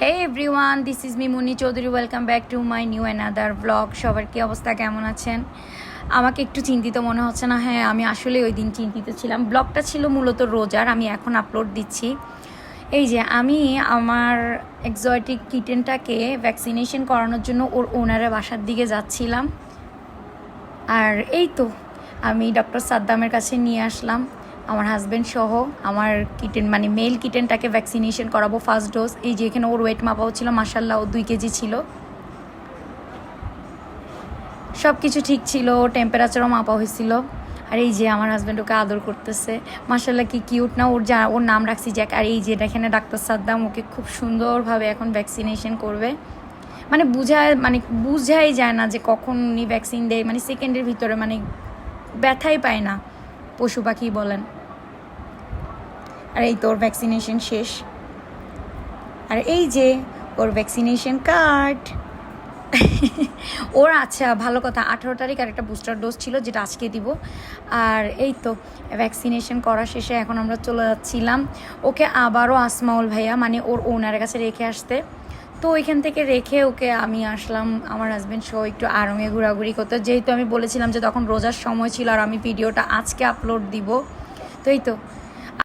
Hey everyone this is me Muni Chowdhury welcome back to my new another blog সবার কি অবস্থা? কেমন আছেন? আমাকে একটু চিন্তিত মনে হচ্ছে না। হ্যাঁ আমি আসলে ওই দিন চিন্তিত ছিলাম। ব্লগটা ছিল মূলত রোজার, আমি এখন আপলোড দিচ্ছি। এই যে, আমি আমার এক্সোটিক কিটেনটাকে ভ্যাকসিনেশন করানোর জন্য ওর ওনারের বাসার দিকে যাচ্ছিলাম। আর এই তো, আমি ডক্টর সাদ্দামের কাছে নিয়ে আসলাম। আমার হাজব্যান্ড সহ আমার কিটেন মানে মেল কিটেনটাকে ভ্যাকসিনেশন করাবো ফার্স্ট ডোজ এই যে এখানে ওর ওয়েট মাপাও ছিল মাসাল্লাহ ও দুই কেজি ছিল। সব কিছু ঠিক ছিল ও টেম্পারেচারও মাপা হয়েছিল। আর এই যে আমার হাজব্যান্ড ওকে আদর করতেছে। মাসাল্লাহ কি কিউট না, ওর যা, ওর নাম রাখছি জ্যাক আর এই যে এখানে ডাক্তার সাদ্দাম, ওকে খুব সুন্দরভাবে এখন ভ্যাকসিনেশন করবে। মানে বুঝায় মানে বুঝাই যায় না যে কখন উনি ভ্যাকসিন দেয়। মানে সেকেন্ডের ভিতরে মানে ব্যথাই পায় না। পশু পাখি বলেন। আর এই তোর ভ্যাকসিনেশন শেষ। আর এই যে ওর ভ্যাকসিনেশন কার্ড ওর আচ্ছা ভালো কথা, আঠেরো তারিখ আর একটা বুস্টার ডোজ ছিল, যেটা আজকে দিব। আর এই তো ভ্যাকসিনেশন করা শেষে এখন আমরা চলে যাচ্ছিলাম। ওকে আবারও আসমাউল ভাইয়া মানে ওর ওনারের কাছে রেখে আসতে। তো ওইখান থেকে রেখে ওকে আমি আসলাম, আমার হাজব্যান্ড সহ একটু আরঙে ঘোরাঘুরি করতে। যেহেতু আমি বলেছিলাম যে তখন রোজার সময় ছিল আর আমি ভিডিওটা আজকে আপলোড দিব, তো এই তো।